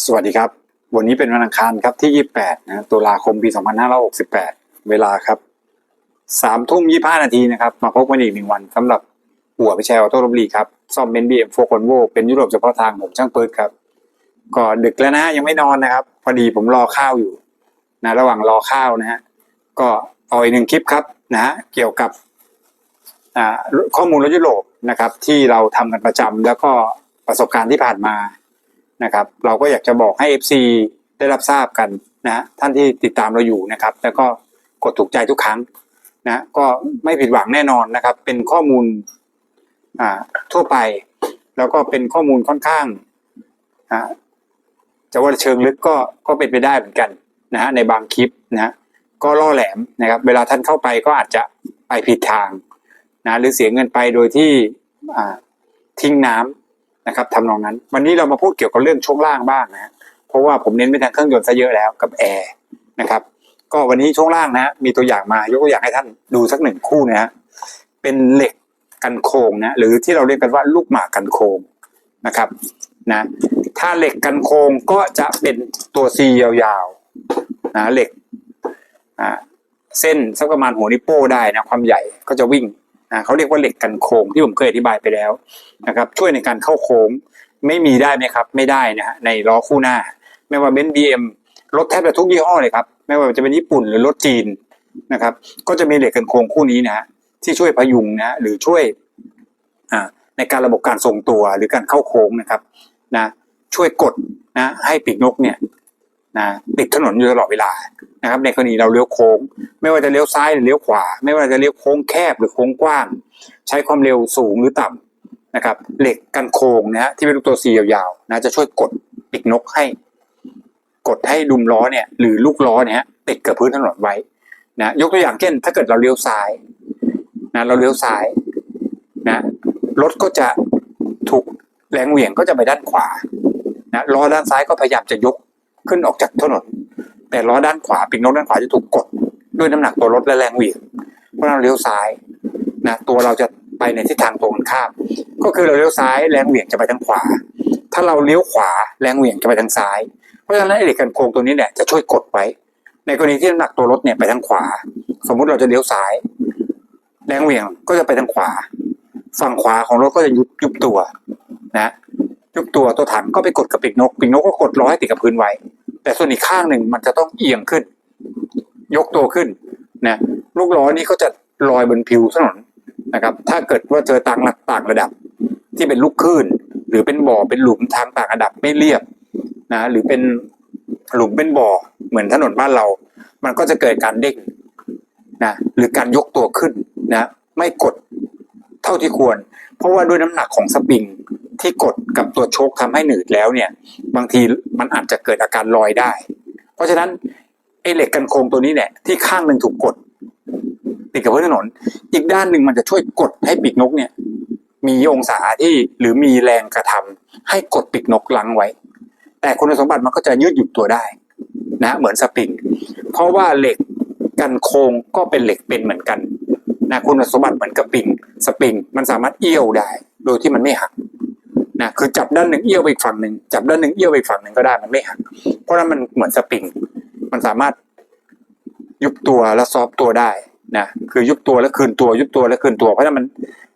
สวัสดีครับ วันนี้เป็นวันอังคารครับที่ 28 นะตุลาคมปี 2568 เวลาครับ3ทุ่ม25 นาทีนะครับ มาพบกันอีกหนึ่งวันสำหรับหัวไปแชร์ออโต้ลบลีครับ ซ่อมเบนบีเอ็มโฟคอนโวเป็นยุโรปเฉพาะทางผมช่างเปิดครับ ก็ดึกแล้วนะยังไม่นอนนะครับ พอดีผมรอข้าวอยู่นะระหว่างรอข้าวนะฮะก็เอาอีกหนึ่งคลิปครับนะฮะเกี่ยวกับข้อมูลรถยุโรปนะครับที่เราทำกันประจำแล้วก็ประสบการณ์ที่ผ่านมา นะครับ เราก็อยากจะบอกให้ FC ได้รับทราบกันนะท่านที่ติดตามเราอยู่นะครับ แล้วก็กดถูกใจทุกครั้งนะก็ไม่ผิดหวังแน่นอนนะครับ เป็นข้อมูลอ่าทั่วไป แล้วก็เป็นข้อมูลค่อนข้างอ่าจะว่าเชิงลึกก็ก็เป็นไปได้เหมือนกันนะฮะในบางคลิปนะฮะก็ล่อแหลมนะครับ เวลาท่านเข้าไปก็อาจจะไปผิดทางนะหรือเสียเงินไปโดยที่ทิ้งน้ำ นะครับทำนองนั้น วันนี้เรามาพูดเกี่ยวกับเรื่องช่วงล่างบ้างนะเพราะว่าผมเน้นไปทางเครื่องยนต์ซะเยอะแล้วกับแอร์นะครับก็วันนี้ช่วงล่างนะฮะมีตัวอย่างมายกตัวอย่างให้ท่านดูสักหนึ่งคู่นะฮะเป็นเหล็กกันโค้งนะหรือที่เราเรียกกันว่าลูกหมากกันโค้งนะครับนะถ้าเหล็กกันโค้งก็จะเป็นตัวซียาวๆนะเหล็กอ่าเส้นสักประมาณหัวนิ้วโป้ได้นะความใหญ่ก็จะวิ่ง นะเขาเรียกว่าเหล็กกันโค้งที่ผมเคยอธิบายไปแล้วนะครับช่วยในการเข้าโค้งไม่มีได้ไหมครับ ไม่ได้นะฮะในล้อคู่หน้า ไม่ว่าเบนซ์บีเอ็มรถแทบจะทุกยี่ห้อเลยครับไม่ว่าจะเป็นญี่ปุ่นหรือรถจีนนะครับก็จะมีเหล็กกันโค้งคู่นี้นะฮะที่ช่วยพยุงนะหรือช่วยอ่าในการระบบการทรงตัวหรือการเข้าโค้งนะครับนะช่วยกดนะให้ปีกนกเนี่ย นะติดถนนอยู่ตลอดเวลานะครับ ในกรณีเราเลี้ยวโค้ง ไม่ว่าจะเลี้ยวซ้ายหรือเลี้ยวขวา ไม่ว่าจะเลี้ยวโค้งแคบหรือโค้งกว้าง ใช้ความเร็วสูงหรือต่ำนะครับ เหล็กกันโค้งนะฮะที่เป็นลูกตัวซียาวๆนะจะช่วยกดปีกนกให้ กดให้ดุมล้อเนี่ย หรือลูกล้อเนี่ยติดกับพื้นถนนไว้นะยกตัวอย่างเช่น ถ้าเกิดเราเลี้ยวซ้ายนะเราเลี้ยวซ้ายนะรถก็จะถูกแรงเหวี่ยงก็จะไปด้านขวานะล้อด้านซ้ายก็พยายามจะยก ขึ้นออกจากถนน แต่ล้อด้านขวาปีกนกด้านขวาจะถูกกด ด้วยน้ำหนักตัวรถและแรงเหวี่ยงเพราะเราเลี้ยวซ้ายนะตัวเราจะไปในทิศทางตรงกันข้าม ก็คือเราเลี้ยวซ้ายแรงเหวี่ยงจะไปทางขวา ถ้าเราเลี้ยวขวาแรงเหวี่ยงจะไปทางซ้าย เพราะฉะนั้นไอ้เหล็กกันโค้งตัวนี้เนี่ยจะช่วยกดไว้ ในกรณีที่น้ำหนักตัวรถเนี่ยไปทางขวา สมมุติเราจะเลี้ยวซ้าย แรงเหวี่ยงก็จะไปทางขวา ฝั่งขวาของรถก็จะยุบยุบตัวนะยุบตัวตัวถังก็ไปกดกับปีกนกปีกนกก็กดล้อให้ติดกับพื้นไว้ แต่ส่วนอีกข้างหนึ่งมันจะต้องเอียงขึ้น ยกตัวขึ้นนะลูกล้อนี้ก็จะลอยบนผิวถนนนะครับ ถ้าเกิดว่าเจอต่างหลักต่างระดับ ที่เป็นลูกคลื่น หรือเป็นบ่อเป็นหลุมทางต่างระดับไม่เรียบนะหรือเป็นหลุมเป็นบ่อเหมือนถนนบ้านเรา มันก็จะเกิดการเด้งนะหรือการยกตัวขึ้นนะไม่กดเท่าที่ควร เพราะว่าด้วยน้ำหนักของสปริง ที่กดกับตัวโชคทำให้หนืดแล้วเนี่ย บางทีมันอาจจะเกิดอาการลอยได้ เพราะฉะนั้นไอ้เหล็กกันโครงตัวนี้เนี่ยที่ข้างหนึ่งถูกกด ติดกับพื้นถนน อีกด้านหนึ่งมันจะช่วยกดให้ปีกนกเนี่ย มีองศาที่หรือมีแรงกระทำให้กดปีกนกลังไว้ แต่คุณสมบัติมันก็จะยืดหยุ่นตัวได้นะเหมือนสปริงเพราะว่าเหล็กกันโค้งก็เป็นเหล็กเป็นเหมือนกันนะคุณสมบัติเหมือนกับปิงสปริงมันสามารถเอี้ยวได้ โดยที่มันไม่หัก นะคือจับด้านหนึ่งเอี้ยวไปอีกฝั่งหนึ่งจับด้านหนึ่งเอี้ยวไปอีกฝั่งหนึ่งก็ได้มันไม่หักเพราะนั้นมันเหมือนสปริง มันสามารถยุบตัวและซอฟตัวได้นะคือยุบตัวแล้วคืนตัวยุบตัวแล้วคืนตัว เพราะนั้นมัน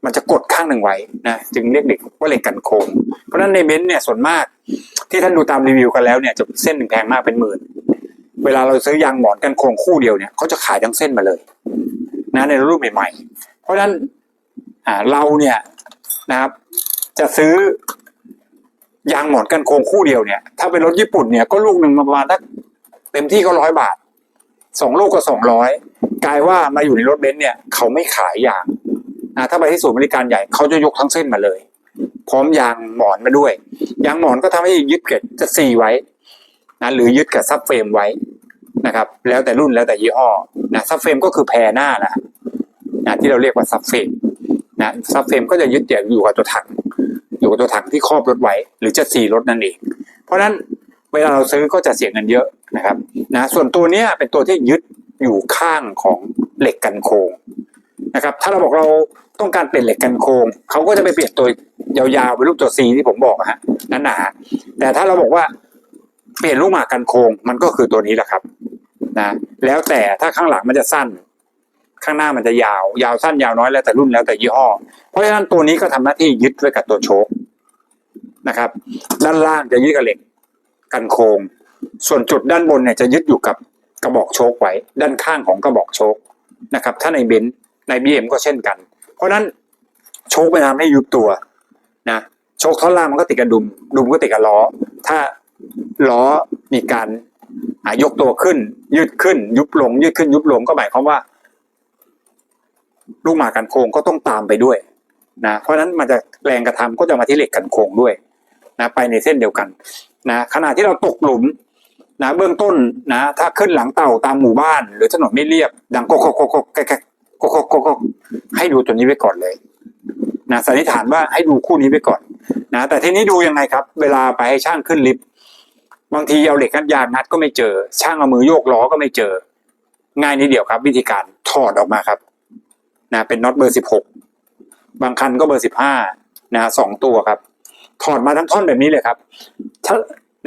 มันจะกดข้างหนึ่งไว้นะจึงเรียกเหล็กว่าเหล็กกันโค้งเพราะนั้นในเบนซ์เนี่ยส่วนมาก ที่ท่านดูตามรีวิวกันแล้วเนี่ยจะเส้นหนึ่งแพงมากเป็นหมื่นเวลาเราซื้อยางหมอนกันโค้งคู่เดียวเนี่ยเขาจะขายทั้งเส้นมาเลย นะในรูปใหม่ๆ เพราะฉะนั้นอ่าเราเนี่ยนะครับ จะซื้อยางหมอนกันโค้งคู่เดียวเนี่ย ถ้าเป็นรถญี่ปุ่นเนี่ยก็ลูกหนึ่งประมาณสักเต็มที่ก็ร้อยบาทสองลูกก็สองร้อยกลายว่ามาอยู่ในรถเบนซ์เนี่ย เขาไม่ขายยางนะถ้าไปที่ศูนย์บริการใหญ่เขาจะยกทั้งเส้นมาเลย พร้อมยางหมอนมาด้วย ยางหมอนก็ทำให้ยึดเกล็ดจะซีไว้นะหรือยึดกับซับเฟรมไว้นะครับ แล้วแต่รุ่นแล้วแต่ยี่ห้อนะซับเฟรมก็คือแพรหน้านะนะที่เราเรียกว่าซับเฟรมนะซับเฟรมก็จะยึดเดี่ยวอยู่กับตัวถัง อยู่กับตัวถังที่ครอบรถไว้ หรือจะซีรถนั่นเอง เพราะฉะนั้นเวลาเราซื้อก็จะเสียเงินเยอะนะครับนะส่วนตัวเนี้ยเป็นตัวที่ยึดอยู่ข้างของเหล็กกันโค้งนะครับ ถ้าเราบอกเราต้องการเปลี่ยนเหล็กกันโค้งเขาก็จะไปเปลี่ยนตัวยาวๆเป็นรูปตัว C ที่ผมบอกฮะนั่นหนาแต่ถ้าเราบอกว่าเปลี่ยนลูกหมากกันโค้งมันก็คือตัวนี้แหละครับนะแล้วแต่ถ้าข้างหลังมันจะสั้น ข้างหน้ามันจะยาว ยาวสั้นยาวน้อยแล้วแต่รุ่นแล้วแต่ยี่ห้อ เพราะฉะนั้นตัวนี้ก็ทำหน้าที่ยึดไว้กับตัวโชคนะครับ ด้านล่างจะยึดกับเหล็กกันโค้งส่วนจุดด้านบนเนี่ยจะยึดอยู่กับกระบอกโชคไว้ ด้านข้างของกระบอกโชคนะครับ ถ้าในเบนซ์ในบีเอ็มก็เช่นกัน เพราะฉะนั้นโชคไปทำให้ยุบตัวนะโชคท่อนล่างมันก็ติดกับดุม ดุมก็ติดกับล้อ ถ้าล้อมีการยกตัวขึ้น ยืดขึ้น ยุบลงยืดขึ้นยุบลงก็หมายความว่า ลูกหมากกันโค้งก็ต้องตามไปด้วยนะเพราะฉะนั้นมันจะแรงกระทำก็จะมาที่เหล็กกันโค้งด้วยนะไปในเส้นเดียวกันนะขณะที่เราตกหลุมนะเบื้องต้นนะถ้าขึ้นหลังเต่าตามหมู่บ้าน หรือถนนไม่เรียบ ดังโกกโกกโกกโกกแกกโกกโกกให้ดูตัวนี้ไว้ก่อนเลยนะสันนิษฐานว่าให้ดูคู่นี้ไว้ก่อนนะแต่ทีนี้ดูยังไงครับ เวลาไปให้ช่างขึ้นลิฟต์บางทีเอาเหล็กงัดยางงัดก็ไม่เจอ ช่างเอามือโยกล้อก็ไม่เจอ ง่ายนิดเดียวครับ วิธีการถอดออกมาครับ นะเป็นน็อตเบอร์สิบหกบางคันก็เบอร์สิบห้านะสองตัวครับ ถอดมาทั้งท่อนแบบนี้เลยครับถ้า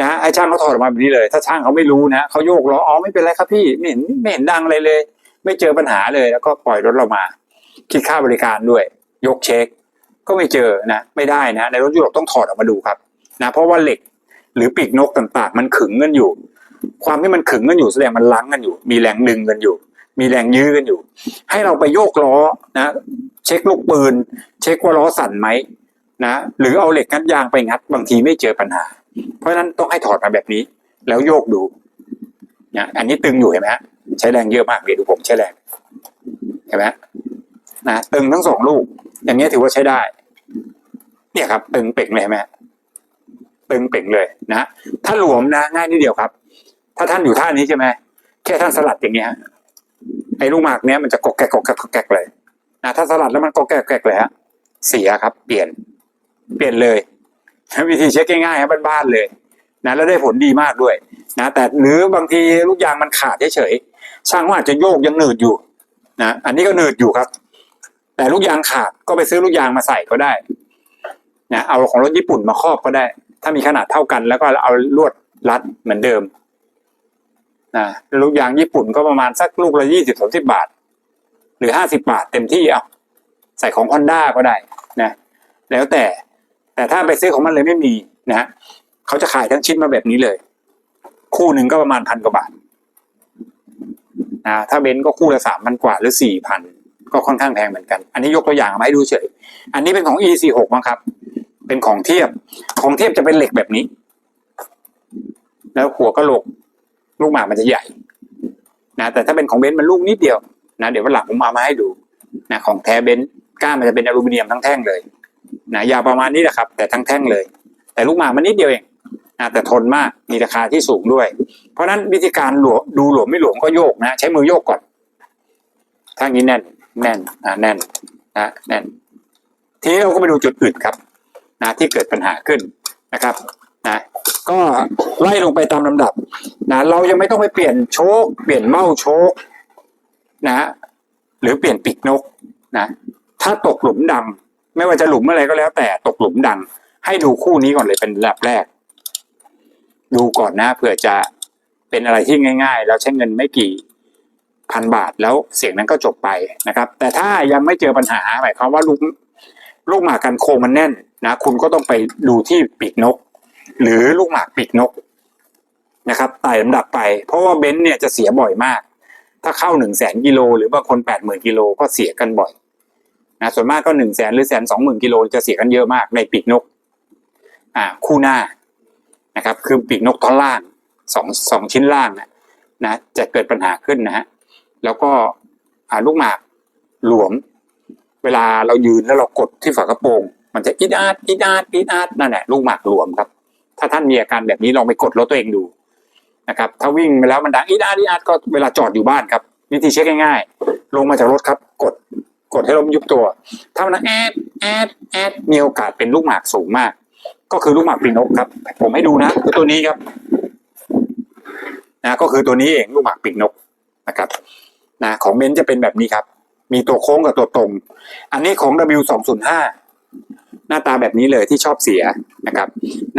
นะไอช่างเขาถอดออกมาแบบนี้เลย ถ้าช่างเขาไม่รู้นะเขาโยกล้ออ๋อไม่เป็นไรครับพี่ไม่เห็นไม่เห็นดังอะไรเลย ไม่เจอปัญหาเลยแล้วก็ปล่อยรถเรามาคิดค่าบริการด้วย ยกเช็ค ก็ไม่เจอนะไม่ได้นะ ในรถยุโรปต้องถอดออกมาดูครับนะเพราะว่าเหล็กหรือปีกนกต่างๆ มันขึงกันอยู่ ความที่มันขึงกันอยู่แสดงมันลังกันอยู่ มีแรงดึงกันอยู่ มีแรงยื้อกันอยู่ ให้เราไปโยกล้อนะ เช็คลูกปืน เช็คว่าล้อสั่นไหมนะหรือเอาเหล็กงัดยางไปงัดบางทีไม่เจอปัญหา เพราะฉะนั้นต้องให้ถอดมาแบบนี้ แล้วโยกดูนะอันนี้ตึงอยู่เห็นไหมฮะใช้แรงเยอะมากเดี๋ยวดูผมใช้แรงเห็นไหมนะตึงทั้งสองลูก อย่างเงี้ถือว่าใช้ได้ เนี่ยครับ ตึงเป่งเลยไหมตึงเป่งเลยนะถ้าหลวมนะง่ายนิดเดียวครับ ถ้าท่านอยู่ท่านี้ใช่ไหมแค่ท่านสลัดอย่างเงี้ย ไอ้ลูกหมากเนี้ยมันจะกอกแกกกอกแกกกอกแกกเลยนะถ้าสลัดแล้วมันกอกแกกกอกแกกเลยฮะเสียครับ เปลี่ยน เปลี่ยนเลยวิธีเช็คง่ายๆครับบ้านๆเลยนะแล้วได้ผลดีมากด้วยนะแต่หรือบางทีลูกยางมันขาดเฉยๆช่างว่าอาจจะโยกยังหนืดอยู่นะอันนี้ก็หนืดอยู่ครับ แต่ลูกยางขาดก็ไปซื้อลูกยางมาใส่ก็ได้นะเอาของรถญี่ปุ่นมาครอบก็ได้ ถ้ามีขนาดเท่ากัน แล้วก็เอาลวดรัดเหมือนเดิม นะลูกยางญี่ปุ่นก็ประมาณสักลูกละยี่สิบสามสิบบาท หรือห้าสิบาทเต็มที่เอาใส่ของฮอนด้าก็ได้นะแล้วแต่แต่ถ้าไปซื้อของมันเลยไม่มีนะเขาจะขายทั้งชิ้นมาแบบนี้เลย คู่หนึ่งก็ประมาณพันกว่าบาทนะถ้าเบนซ์ก็คู่ละสามพันกว่าหรือสี่พันก็ค่อนข้างแพงเหมือนกัน อันนี้ยกตัวอย่างมาให้ดูเฉย อันนี้เป็นของ e 4 6มั้งครับ เป็นของเทียบ ของเทียบจะเป็นเหล็กแบบนี้ แล้วหัวกะโหลก ลูกหมากมันจะใหญ่นะแต่ถ้าเป็นของเบนซ์มันลูกนิดเดียวนะเดี๋ยววันหลังผมเอามาให้ดูนะของแท้เบนซ์ก้านมันจะเป็นอลูมิเนียมทั้งแท่งเลยนะยาวประมาณนี้แหละครับ แต่ทั้งแท่งเลย แต่ลูกหมากมันนิดเดียวเองนะแต่ทนมากมีราคาที่สูงด้วย เพราะฉะนั้นวิธีการหลวมดูหลวมไม่หลวมก็โยกนะ ใช้มือโยกก่อนถ้างี้แน่นแน่นนะแน่นนะแน่นทีนี้เราก็ไปดูจุดอื่นครับนะที่เกิดปัญหาขึ้นนะครับ นะก็ไล่ลงไปตามลำดับนะเรายังไม่ต้องไปเปลี่ยนโชคเปลี่ยนเมาโชคนะหรือเปลี่ยนปีกนกนะถ้าตกหลุมดำไม่ว่าจะหลุมอะไรก็แล้ว แต่ตกหลุมดัง ให้ดูคู่นี้ก่อนเลยเป็นระดับแรก ดูก่อนนะเผื่อจะเป็นอะไรที่ง่าย ๆ แล้วใช้เงินไม่กี่พันบาทแล้วเสียงนั้นก็จบไปนะครับ แต่ถ้ายังไม่เจอปัญหาหมายความว่าลูกลูกหมากกันโคมันแน่นนะ คุณก็ต้องไปดูที่ปีกนก หรือลูกหมากปีกนกนะครับไต่ลำดับไป เพราะว่าเบนซ์เนี่ยจะเสียบ่อยมาก ถ้าเข้าหนึ่งแสนกิโลหรือบางคนแปดหมื่นกิโลก็เสียกันบ่อยนะส่วนมากก็หนึ่งแสนหรือแสนสองหมื่นกิโลจะเสียกันเยอะมากในปีกนก อ่า คู่หน้านะครับ คือปีกนกท่อนล่างสองสองชิ้นล่างนะนะจะเกิดปัญหาขึ้นนะฮะแล้วก็อ่าลูกหมากหลวม เวลาเรายืนแล้วเรากดที่ฝากระโปรง มันจะอีดอาดอีดอาดอีดอาดนั่นแหละลูกหมากหลวมครับ ถ้าท่านมีอาการแบบนี้ลองไปกดรถตัวเองดูนะครับถ้าวิ่งไปแล้วมันดังอีดอาดอีดอาดก็เวลาจอดอยู่บ้านครับวิธีเช็คง่ายๆ ลงมาจากรถครับ กดกดให้ลมยุบตัว ถ้ามันแอดแอดแอดมีโอกาสเป็นลูกหมากสูงมาก ก็คือลูกหมากปีนกครับ ผมให้ดูนะคือตัวนี้ครับนะก็คือตัวนี้เองลูกหมากปีกนกนะครับนะของเบนซ์จะเป็นแบบนี้ครับ มีตัวโค้งกับตัวตรง อันนี้ของ W 2 0 5 หน้าตาแบบนี้เลยที่ชอบเสียนะครับ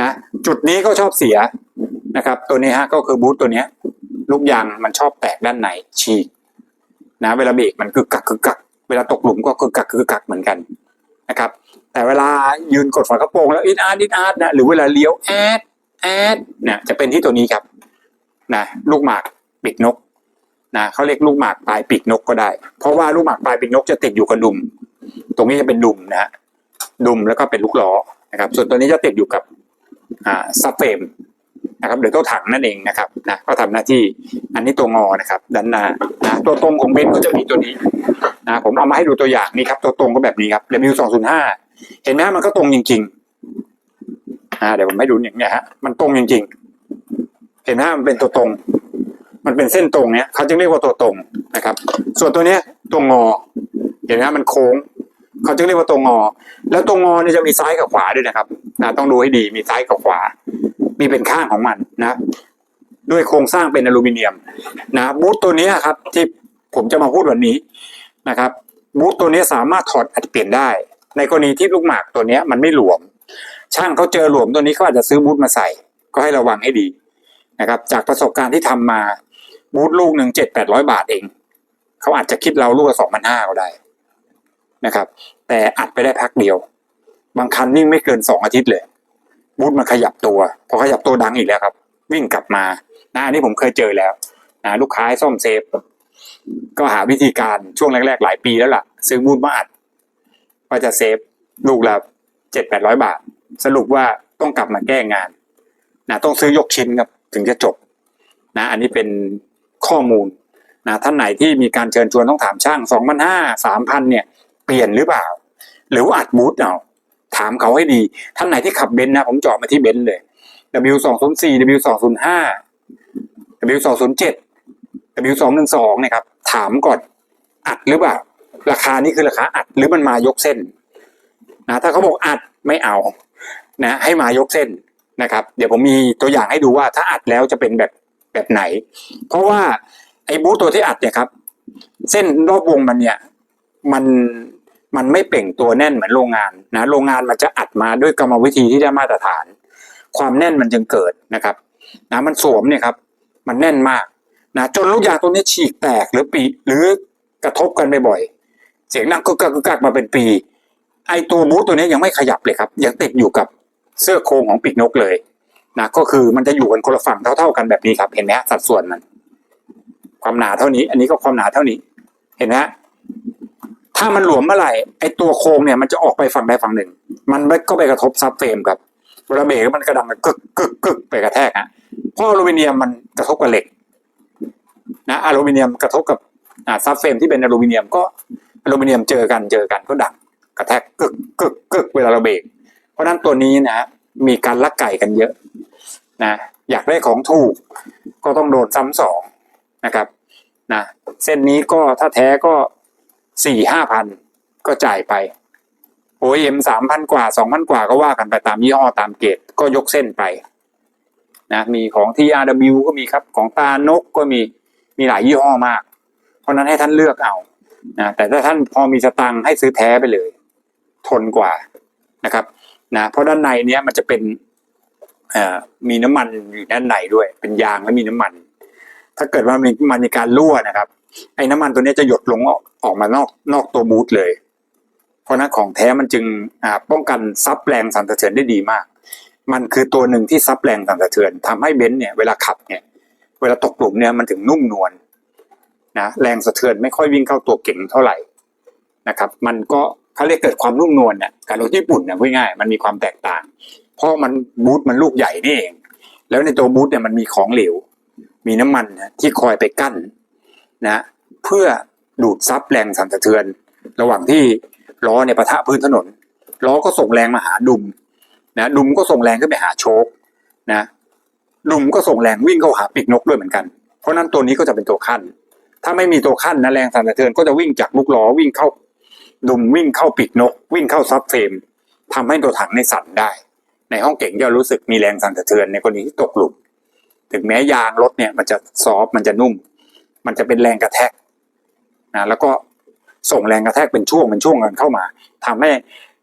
นะจุดนี้ก็ชอบเสียนะครับ ตัวนี้ฮะก็คือบูทตัวเนี้ยลูกยางมันชอบแตกด้านในฉีกนะเวลาเบรกมันกึกกักกึกกัก เวลาตกหลุมก็กึกกักกึกกักเหมือนกันนะครับ แต่เวลายืนกดฝากระโปรงแล้วอินอาร์ดอินอาร์ดนะหรือเวลาเลี้ยวแอดแอดเนี่ยจะเป็นที่ตัวนี้ครับนะลูกหมากปีกนกนะเขาเรียกลูกหมากปลายปีกนกก็ได้ เพราะว่าลูกหมากปลายปีกนกจะติดอยู่กับดุม ตรงนี้จะเป็นดุมนะฮะ ดุมแล้วก็เป็นลูกล้อนะครับ ส่วนตัวนี้จะติดอยู่กับอ่าซับเฟรมนะครับหรือตัวถังนั่นเองนะครับนะก็ทำหน้าที่อันนี้ตัวงอนะครับด้านหน้านะตัวตรงของเบนซ์ก็จะมีตัวนี้นะผมเอามาให้ดูตัวอย่างนี่ครับ ตัวตรงก็แบบนี้ครับ W สองศูนย์ห้าเห็นไหมมันก็ตรงจริงๆอ่าเดี๋ยวผมให้ดูอย่างเนี้ยฮะมันตรงจริง ๆ เห็นไหมมันเป็นตัวตรง มันเป็นเส้นตรงเนี้ยเขาจึงเรียกว่าตัวตรงนะครับ ส่วนตัวเนี้ยตัวงอ เห็นไหมมันโค้ง เขาจึงเรียกว่าตัวงอ แล้วตัวงอเนี่ยจะมีซ้ายกับขวาด้วยนะครับนะต้องดูให้ดีมีซ้ายกับขวา มีเป็นข้างของมันนะ ด้วยโครงสร้างเป็นอลูมิเนียมนะบูทตัวนี้ครับ ที่ผมจะมาพูดวันนี้นะครับบูทตัวนี้สามารถถอดอัดเปลี่ยนได้ ในกรณีที่ลูกหมากตัวนี้มันไม่หลวม ช่างเขาเจอหลวมตัวนี้เขาอาจจะซื้อบูทมาใส่ ก็ให้ระวังให้ดีนะครับ จากประสบการณ์ที่ทำมาบูทลูกหนึ่งเจ็ดแปดร้อยบาทเองเขาอาจจะคิดเราลูกละสองพันห้าก็ได้ นะครับ แต่อัดไปได้พักเดียว บางคันนิ่งไม่เกินสองอาทิตย์เลยบูทมันขยับตัว พอขยับตัวดังอีกแล้วครับ วิ่งกลับมานะอันนี้ผมเคยเจอแล้วนะลูกค้าให้ซ่อมเซฟ ก็หาวิธีการช่วงแรก ๆ หลายปีแล้วล่ะ ซื้อบูทมาอัดว่าจะเซฟลูกละเจ็ดแปดร้อยบาท สรุปว่าต้องกลับมาแก้งานนะต้องซื้อยกชิ้นครับถึงจะจบนะอันนี้เป็นข้อมูลนะท่านไหนที่มีการเชิญชวนต้องถามช่างสองพันห้าสามพันเนี่ย ปลี่ยนหรือเปล่า หรือว่าอัดบูทเอาถามเขาให้ดีท่านไหนที่ขับเบนซ์นะ ผมเจาะมาที่เบนซ์เลย W สองศูนย์สี่ W สองศูนย์ห้า W สองศูนย์เจ็ด W สองหนึ่งสองเนี่ยครับ ถามก่อนอัดหรือเปล่า ราคานี้คือราคาอัดหรือมันมายกเส้นนะถ้าเขาบอกอัดไม่เอานะให้มายกเส้นนะครับ เดี๋ยวผมมีตัวอย่างให้ดูว่าถ้าอัดแล้วจะเป็นแบบแบบไหน เพราะว่าไอ้บูทตัวที่อัดเนี่ยครับ เส้นรอบวงมันเนี่ย มัน มันไม่เปล่งตัวแน่นเหมือนโรงงานนะโรงงานมันจะอัดมาด้วยกรรมวิธีที่ได้มาตรฐาน ความแน่นมันจึงเกิดนะครับนะมันสวมเนี่ยครับ มันแน่นมากนะจนลูกยางตัวนี้ฉีกแตกหรือปีหรือกระทบกันบ่อยๆเสียงดังกึกกักกึกกักมาเป็นปี ไอตัวบูทตัวนี้ยังไม่ขยับเลยครับยังติดอยู่กับเสื้อโครงของปีกนกเลยนะก็คือมันจะอยู่กันคนละฝั่งเท่าๆกันแบบนี้ครับ เห็นไหมฮะสัดส่วนมัน ความหนาเท่านี้ อันนี้ก็ความหนาเท่านี้ เห็นไหมฮะ ถ้ามันหลวมเมื่อไหร่ไอตัวโครงเนี่ยมันจะออกไปฝั่งใดฝั่งหนึ่ง มันก็ไปกระทบซับเฟรมครับเวลาเบรกมันกระดังกึกกึกกึกไปกระแทกฮะเพราะอลูมิเนียมมันกระทบกับเหล็กนะอลูมิเนียมกระทบกับซับเฟรมที่เป็นอลูมิเนียมก็อลูมิเนียมเจอกันเจอกันก็ดังกระแทกกึกกึกกึกเวลาเราเบรกเพราะฉะนั้นตัวนี้นะมีการลักไก่กันเยอะนะอยากได้ของถูกก็ต้องโดนซ้ำสองนะครับนะเส้นนี้ก็ถ้าแท้ก็ สี่ห้าพันก็จ่ายไปโอเอ็มสามพันกว่าสองพันกว่าก็ว่ากันไปตามยี่ห้อตามเกรดก็ยกเส้นไปนะมีของ TRW ก็มีครับของตานกก็มีมีหลายยี่ห้อมาก เพราะนั้นให้ท่านเลือกเอานะแต่ถ้าท่านพอมีสตังค์ให้ซื้อแท้ไปเลย ทนกว่านะครับนะเพราะด้านในเนี้ยมันจะเป็นมีน้ำมันอยู่ด้านในด้วย เป็นยางแล้วมีน้ำมัน ถ้าเกิดว่ามันมันมีการรั่วนะครับ ไอ้น้ำมันตัวนี้จะหยดลงออกออกมานอกนอกตัวบูทเลย เพราะนั้นของแท้มันจึงป้องกันซับแรงสั่นสะเทือนได้ดีมาก มันคือตัวหนึ่งที่ซับแรงสั่นสะเทือนทำให้เบนซ์เนี่ยเวลาขับเนี่ยเวลาตกหลุมเนี่ยมันถึงนุ่มนวลนะแรงสะเทือนไม่ค่อยวิ่งเข้าตัวเก่งเท่าไหร่นะครับ มันก็เขาเรียกเกิดความนุ่มนวลเนี่ยการรถญี่ปุ่นเนี่ยพูดง่ายๆมันมีความแตกต่าง เพราะมันบูทมันลูกใหญ่นี่เองแล้วในตัวบูทเนี่ยมันมีของเหลวมีน้ำมันที่คอยไปกั้น นะเพื่อดูดซับแรงสั่นสะเทือน ระหว่างที่ล้อเนี่ยปะทะพื้นถนนล้อก็ส่งแรงมาหาดุมนะดุมก็ส่งแรงขึ้นไปหาโชคนะดุมก็ส่งแรงวิ่งเข้าหาปีกนกด้วยเหมือนกัน เพราะนั้นตัวนี้ก็จะเป็นตัวขั้น ถ้าไม่มีตัวขั้นนะแรงสั่นสะเทือนก็จะวิ่งจากลูกล้อวิ่งเข้าดุมวิ่งเข้าปีกนก วิ่งเข้าซับเฟรมทำให้ตัวถังในสั่นได้ ในห้องเก่งจะรู้สึกมีแรงสั่นสะเทือนในกรณีที่ตกหลุมถึงแม้ยางรถเนี่ยมันจะซอฟมันจะนุ่ม มันจะเป็นแรงกระแทกนะแล้วก็ส่งแรงกระแทกเป็นช่วงเป็นช่วงกันเข้ามาทำให้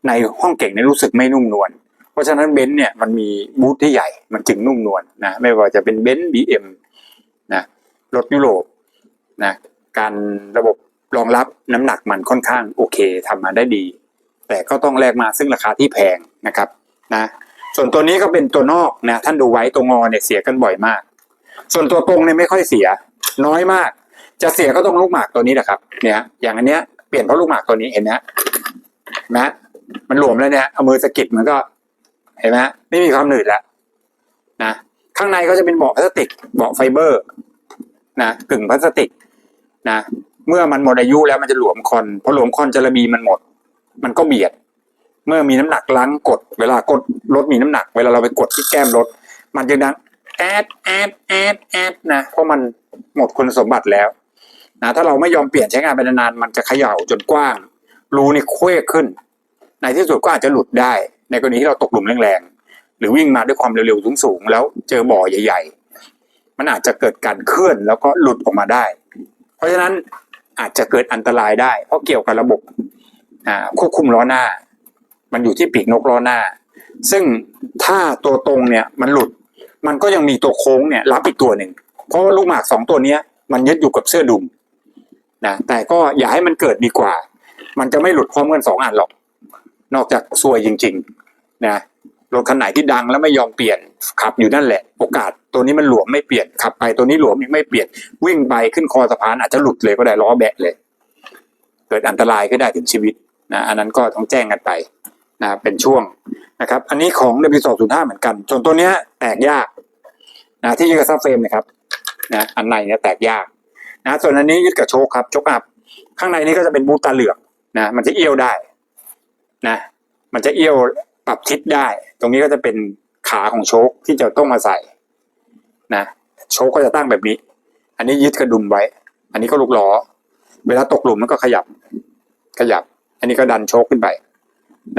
ในห้องเก่งเนี่ยรู้สึกไม่นุ่มนวลเพราะฉะนั้นเบนซ์เนี่ยมันมีบูธที่ใหญ่มันจึงนุ่มนวลนะไม่ว่าจะเป็นเบนซ์บีเอ็มนะรถยุโรปนะการระบบรองรับน้ำหนักมันค่อนข้างโอเคทำมาได้ดี แต่ก็ต้องแลกมาซึ่งราคาที่แพงนะครับนะส่วนตัวนี้ก็เป็นตัวนอกนะท่านดูไว้ตัวงอเนี่ยเสียกันบ่อยมาก ส่วนตัวตรงเนี่ยไม่ค่อยเสีย น้อยมาก จะเสียก็ต้องลูกหมากตัวนี้แหละครับ เนี่ย อย่างอันเนี้ยเปลี่ยนเพราะลูกหมากตัวนี้เห็นไหมฮะนะมันหลวมแล้วเนี่ยเอามือสะกิดมันก็ เห็นไหมไม่มีความหนืดแล้วนะข้างในก็จะเป็นเบาะพลาสติกเบาะไฟเบอร์ นะกึ่งพลาสติก นะเมื่อมันหมดอายุแล้วมันจะหลวมคอนพอหลวมคอนจะระบีมันหมด มันก็เบียด เมื่อมีน้ำหนักล้างกด เวลากดรถมีน้ำหนัก เวลาเราไปกดที่แก้มรถ มันจะดัง แอดแอดแอดแอดนะเพราะมันหมดคุณสมบัติแล้วนะถ้าเราไม่ยอมเปลี่ยนใช้งานไปนานๆมันจะเขย่าจนกว้าง รูนี่เคว้งขึ้น ในที่สุดก็อาจจะหลุดได้ ในกรณีที่เราตกหลุมแรงๆหรือวิ่งมาด้วยความเร็วๆสูงๆแล้วเจอบ่อใหญ่ ๆ มันอาจจะเกิดการเคลื่อนแล้วก็หลุดออกมาได้ เพราะฉะนั้นอาจจะเกิดอันตรายได้ เพราะเกี่ยวกับระบบควบคุมล้อหน้า มันอยู่ที่ปีกนกล้อหน้า ซึ่งถ้าตัวตรงเนี่ยมันหลุด มันก็ยังมีตัวโค้งเนี่ยรับอีกตัวหนึ่ง เพราะว่าลูกหมากสองตัวเนี้ย มันยึดอยู่กับเสื้อดุมนะแต่ก็อย่าให้มันเกิดดีกว่า มันจะไม่หลุดพร้อมกันสองอันหรอก นอกจากซวยจริงๆนะรถคันไหนที่ดังแล้วไม่ยอมเปลี่ยนขับอยู่นั่นแหละ โอกาสตัวนี้มันหลวมไม่เปลี่ยนขับไปตัวนี้หลวมอีกไม่เปลี่ยนวิ่งไปขึ้นคอสะพานอาจจะหลุดเลยก็ได้ล้อแบะเลย เกิดอันตรายก็ได้ถึงชีวิตนะอันนั้นก็ต้องแจ้งกันไปนะเป็นช่วง นะครับ อันนี้ของ W205 เหมือนกันส่วนตัวเนี้ยแตกยากนะที่ยึดกับซับเฟรมนะครับนะอันในเนี่ยแตกยากนะส่วนอันนี้ยึดกับโชคครับโชคอัพข้างในนี้ก็จะเป็นบูทตาเหลือกนะมันจะเอี้ยวได้นะมันจะเอี้ยวปรับทิศได้ ตรงนี้ก็จะเป็นขาของโชคที่จะต้องมาใส่นะโชคก็จะตั้งแบบนี้ อันนี้ยึดกระดุมไว้ อันนี้ก็ลูกล้อ เวลาตกหลุมมันก็ขยับ ขยับ อันนี้ก็ดันโชคขึ้นไป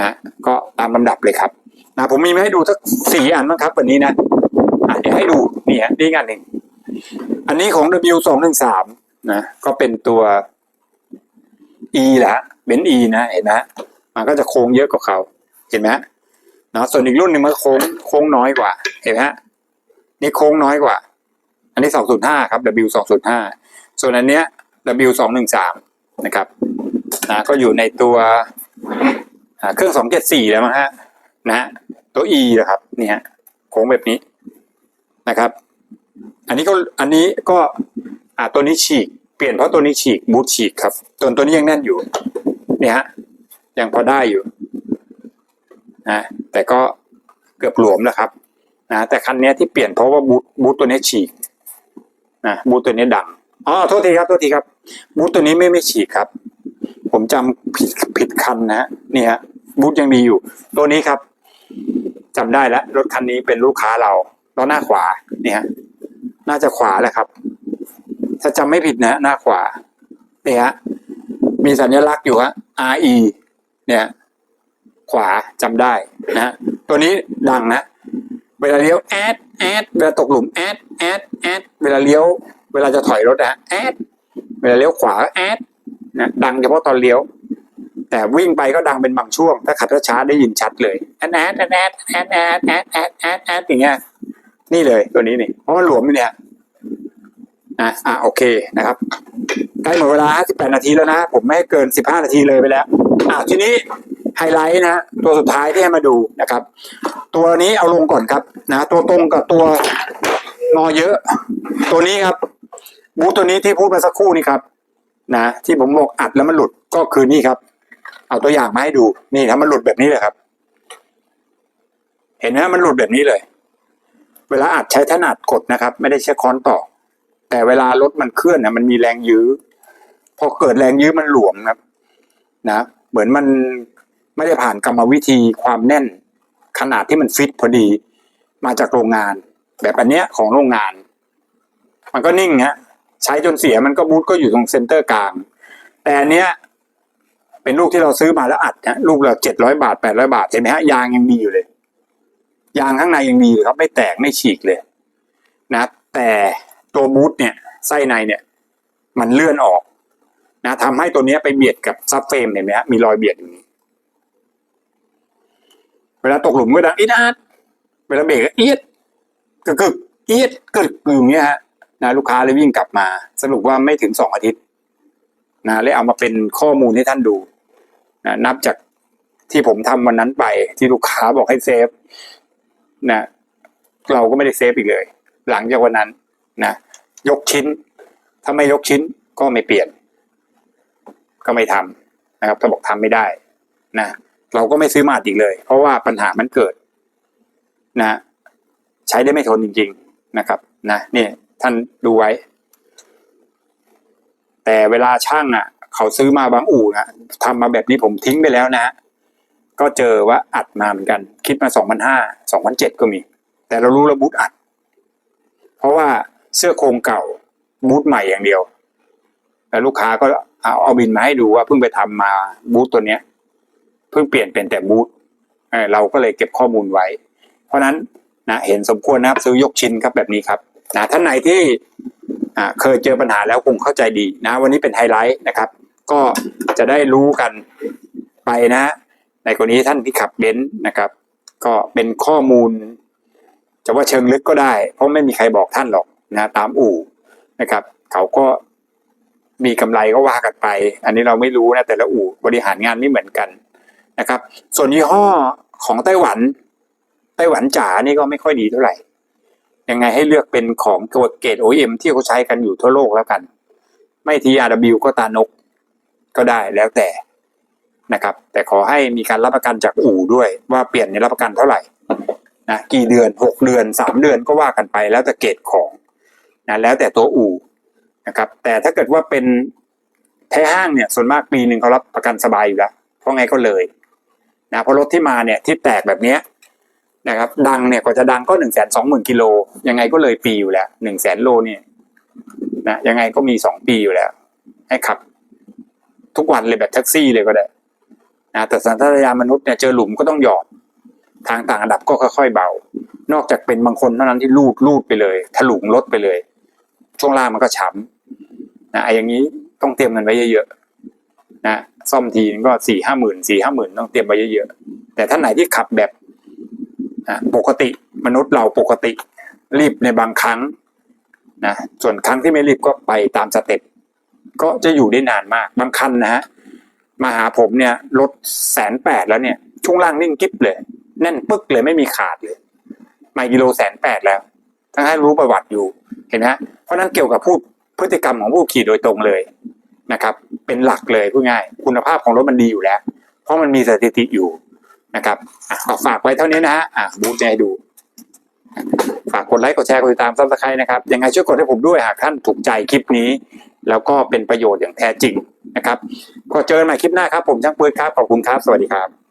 นะก็ตามลำดับเลยครับนะผมมีมาให้ดูสักสี่อันบ้างครับ วันนี้นะอะเดี๋ยวให้ดูนี่ฮะนี่งานหนึ่งอันนี้ของ W สองหนึ่งสามนะก็เป็นตัว E แหละเบน E นะเห็นไหมมันก็จะโค้งเยอะกว่าเขาเห็นไหมนะส่วนอีกรุ่นหนึ่งมันโค้งโค้งน้อยกว่า เห็นไหมนี่โค้งน้อยกว่า อันนี้สองศูนย์ห้าครับ W สองศูนย์ห้าส่วนอันเนี้ย W สองหนึ่งสามนะครับนะก็อยู่ในตัว เครื่องสองเจ็ดสี่แล้วมั้งฮะนะฮะตัว E นะครับนี่ฮะโค้งแบบนี้นะครับ อันนี้ก็อันนี้ก็อ่าตัวนี้ฉีก เปลี่ยนเพราะตัวนี้ฉีกบูทฉีกครับส่วตัวนี้ยังแน่นอยู่เนี่ยฮะยังพอได้อยู่นะแต่ก็เกือบหลวมแล้วครับนะแต่คันนี้ที่เปลี่ยนเพราะว่าบูทบูทตัวนี้ฉีกนะบูทตัวนี้ดังอ๋อโทษทีครับโทษทีครับบูทตัวนี้ไม่ไม่ฉีกครับ ผมจำผิดผิดคันนะฮะนี่ฮะ บูทยังดีอยู่ ตัวนี้ครับจำได้แล้วรถคันนี้เป็นลูกค้าเราล้อหน้าขวาเนี่ฮะน่าจะขวาแหละครับ ถ้าจำไม่ผิดนะ หน้าขวาเนี่ฮะมีสัญลักษณ์อยู่ฮะ RE เนี่ย ขวาจำได้นะตัวนี้ดังนะเวลาเลี้ยวแอดแอดเวลาตกหลุมแอดแอดแอดเวลาเลี้ยว เวลาจะถอยรถนะแอดเวลาเลี้ยวขวาแอดนะดังเฉพาะตอนเลี้ยว แต่วิ่งไปก็ดังเป็นบางช่วง ถ้าขับช้าได้ยินชัดเลยแอดแอดแอดแอดแอดแอดแอดแอดแอดแอดอย่างเงี้ยนี่เลยตัวนี้นี่เพราะมันหลวมเนี่ยอะอะโอเคนะครับใกล้หมดเวลา18นาทีแล้วนะ ผมไม่ให้เกิน 15 นาทีเลยไปแล้วอะทีนี้ไฮไลท์นะตัวสุดท้ายที่ให้มาดูนะครับ ตัวนี้เอาลงก่อนครับนะตัวตรงกับตัวงอเยอะ ตัวนี้ครับบูตัวนี้ที่พูดมาสักครู่นี่ครับ นะ ที่ผมบอกอัดแล้วมันหลุดก็คือนี่ครับ เอาตัวอย่างมาให้ดู นี่ถ้ามันหลุดแบบนี้เลยครับ เห็นไหมมันหลุดแบบนี้เลย เวลาอัดใช้ถนัดกดนะครับ ไม่ได้ใช้ค้อนต่อ แต่เวลารถมันเคลื่อนนะมันมีแรงยื้อ พอเกิดแรงยื้อมันหลวมครับ นะ เหมือนมันไม่ได้ผ่านกรรมวิธีความแน่น ขนาดที่มันฟิตพอดี มาจากโรงงาน แบบอันเนี้ยของโรงงาน มันก็นิ่งฮะใช้จนเสียมันก็บูทก็อยู่ตรงเซนเตอร์กลาง แต่อันเนี้ย เป็นลูกที่เราซื้อมาแล้วอัดนะลูกละเจ็ดร้อยบาทแปดร้อยบาทเห็นไหมฮะยางยังดีอยู่เลย ยางข้างในยังดีอยู่ครับ ไม่แตกไม่ฉีกเลย นะแต่ตัวบูทเนี่ยไส้ในเนี่ย มันเลื่อนออกนะทำให้ตัวนี้ไปเบียดกับซับเฟรมเห็นไหมฮะมีรอยเบียดอย่นี้เวลาตกหลุมก็ดังอีดอาดเวลาเบรกก็เอียดกึกกึกเอียดกึกกึกอย่างเงี้ยฮะนะลูกค้าเลยวิ่งกลับมา สรุปว่าไม่ถึงสองอาทิตย์ นะเลยเอามาเป็นข้อมูลให้ท่านดูนะนับจากที่ผมทำวันนั้นไปที่ลูกค้าบอกให้เซฟนะเราก็ไม่ได้เซฟอีกเลย หลังจากวันนั้นนะยกชิ้น ถ้าไม่ยกชิ้นก็ไม่เปลี่ยน ก็ไม่ทำนะครับถ้าบอกทำไม่ได้นะเราก็ไม่ซื้อมาอีกเลย เพราะว่าปัญหามันเกิดนะใช้ได้ไม่ทนจริง ๆนะครับนะนี่ท่านดูไว้ แต่เวลาช่างอะ เขาซื้อมาบางอู่นะทำมาแบบนี้ผมทิ้งไปแล้วนะ ก็เจอว่าอัดมาเหมือนกัน คิดมาสองพันห้าสองพันเจ็ดก็มี แต่เรารู้ระบูทอัด เพราะว่าเสื้อโครงเก่าบูทใหม่อย่างเดียว แล้วลูกค้าก็เอาเอาบินมาให้ดูว่าเพิ่งไปทำมาบูทตัวเนี้ย เพิ่งเปลี่ยนเป็นแต่บูทเราก็เลยเก็บข้อมูลไว้ เพราะฉะนั้นนะเห็นสมควรนะครับซื้อยกชิ้นครับแบบนี้ครับนะท่านไหนที่ เคยเจอปัญหาแล้วคงเข้าใจดีนะ วันนี้เป็นไฮไลท์นะครับ ก็จะได้รู้กันไปนะในกรณีท่านที่ขับเบนซ์นะครับ ก็เป็นข้อมูล จะว่าเชิงลึกก็ได้ เพราะไม่มีใครบอกท่านหรอกนะตามอู่นะครับ เขาก็มีกำไรก็ว่ากันไป อันนี้เราไม่รู้นะแต่ละอู่บริหารงานไม่เหมือนกันนะครับ ส่วนยี่ห้อของไต้หวัน ไต้หวันจ๋านี่ก็ไม่ค่อยดีเท่าไหร่ ยังไงให้เลือกเป็นของตัวเกรด OEM ที่เขาใช้กันอยู่ทั่วโลกแล้วกัน ไม่ TRW ก็ตานก ก็ได้แล้วแต่นะครับ แต่ขอให้มีการรับประกันจากอู่ด้วย ว่าเปลี่ยนในยรับประกันเท่าไหร่นะกี่เดือนหกเดือนสามเดือนก็ว่ากันไป แล้วแต่เกรดของนะแล้วแต่ตัวอู่นะครับ แต่ถ้าเกิดว่าเป็นแท้ห้างเนี่ยส่วนมากปีหนึ่งเขารับประกันสบายอยู่แล้วเพราะไงก็เลยนะเพราะรถที่มาเนี่ยที่แตกแบบเนี้ย นะครับดังเนี่ยกว่าจะดังก็หนึ่งแสนสองหมื่นกิโลยังไงก็เลยปีอยู่แล้วหนึ่งแสนโลเนี่ยนะยังไงก็มีสองปีอยู่แล้ว ให้ขับ ทุกวันเลยแบบแท็กซี่เลยก็ได้นะแต่สัญชาตญาณมนุษย์เนี่ยเจอหลุมก็ต้องหยอดทางต่างระดับก็ค่อยๆเบา นอกจากเป็นบางคนเท่านั้นที่ลูดลูดไปเลยถลุงรถไปเลย ช่วงล่างมันก็ช้ำนะไอ้อย่างนี้ต้องเตรียมเงินไว้เยอะๆนะซ่อมทีนึงก็สี่ห้าหมื่นสี่ห้าหมื่นต้องเตรียมไว้เยอะๆแต่ท่านไหนที่ขับแบบ อะปกติมนุษย์เราปกติรีบในบางครั้งนะส่วนครั้งที่ไม่รีบก็ไปตามสเต็ปก็จะอยู่ได้นานมากบางคันนะฮะมาหาผมเนี่ยรถแสนแปดแล้วเนี่ยช่วงล่างนิ่งกิ๊บเลย แน่นปึ๊กเลยไม่มีขาดเลยไมล์กิโลแสนแปดแล้ว ทั้งให้รู้ประวัติอยู่เห็นไหมฮะเพราะนั้นเกี่ยวกับผู้พฤติกรรมของผู้ขี่โดยตรงเลยนะครับ เป็นหลักเลยพูดง่าย คุณภาพของรถมันดีอยู่แล้ว เพราะมันมีสถิติอยู่ นะครับก็ฝากไว้เท่านี้นะฮะอะบูธจะให้ดู ฝากกดไลค์กดแชร์กดติดตามซับสไครต์นะครับยังไงช่วยกดให้ผมด้วยหากท่านถูกใจคลิปนี้ แล้วก็เป็นประโยชน์อย่างแท้จริงนะครับก็เจอกันใหม่คลิปหน้าครับ ผมช่างปืนครับขอบคุณครับ สวัสดีครับ